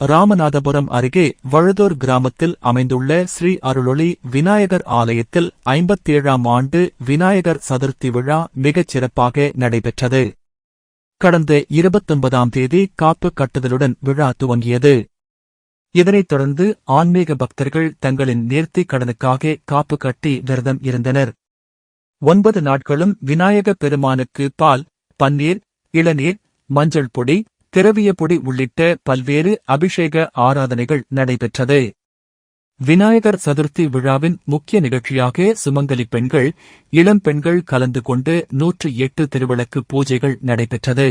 ராமநாதபுரம் அருகே வழுதூர் கிராமத்தில் அமைந்துள்ள ஸ்ரீ அருளொளி விநாயகர் ஆலயத்தில் ஐம்பத்தேழாம் ஆண்டு விநாயகர் சதுர்த்தி விழா மிகச் சிறப்பாக நடைபெற்றது. கடந்த இருபத்தொன்பதாம் தேதி காப்பு கட்டுதலுடன் விழா துவங்கியது. இதனைத் தொடர்ந்து ஆன்மீக பக்தர்கள் தங்களின் நேர்த்திக் கடனுக்காக காப்பு கட்டி விரதம் இருந்தனர். ஒன்பது நாட்களும் விநாயகப் பெருமானுக்கு பால் பன்னீர் இளநீர் மஞ்சள் பொடி திரவிய பொடி உள்ளிட்ட பல்வேறு அபிஷேக ஆராதனைகள் நடைபெற்றது. விநாயகர் சதுர்த்தி விழாவின் முக்கிய நிகழ்ச்சியாக சுமங்கலி பெண்கள் இளம் பெண்கள் கலந்து கொண்டு நூற்று எட்டு திருவிளக்கு பூஜைகள் நடைபெற்றது.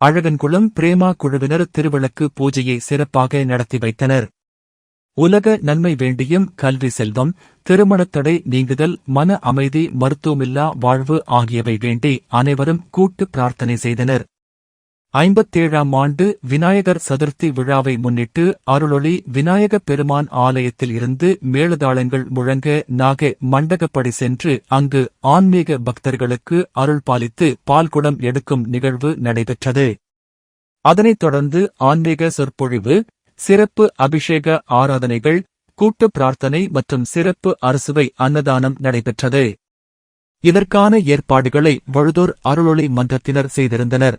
அழகன்குளம் பிரேமா குழுவினர் திருவிளக்கு பூஜையை சிறப்பாக நடத்தி வைத்தனர். உலக நன்மை வேண்டியும் கல்வி செல்வம் திருமணத்தடை நீங்குதல் மன அமைதி மருத்துவமில்லா வாழ்வு ஆகியவை வேண்டி அனைவரும் கூட்டு பிரார்த்தனை செய்தனர். ஐம்பத்தேழாம் ஆண்டு விநாயகர் சதுர்த்தி விழாவை முன்னிட்டு அருளொளி விநாயக பெருமான் ஆலயத்தில் இருந்து மேளதாளங்கள் முழங்க நாக மண்டகப்படி சென்று அங்கு ஆன்மீக பக்தர்களுக்கு அருள் பாலித்து பால்குடம் எடுக்கும் நிகழ்வு நடைபெற்றது. அதனைத் தொடர்ந்து ஆன்மீக சொற்பொழிவு சிறப்பு அபிஷேக ஆராதனைகள் கூட்டு பிரார்த்தனை மற்றும் சிறப்பு அரசுவை அன்னதானம் நடைபெற்றது. இதற்கான ஏற்பாடுகளை வழுதூர் அருளொளி மன்றத்தினர் செய்திருந்தனர்.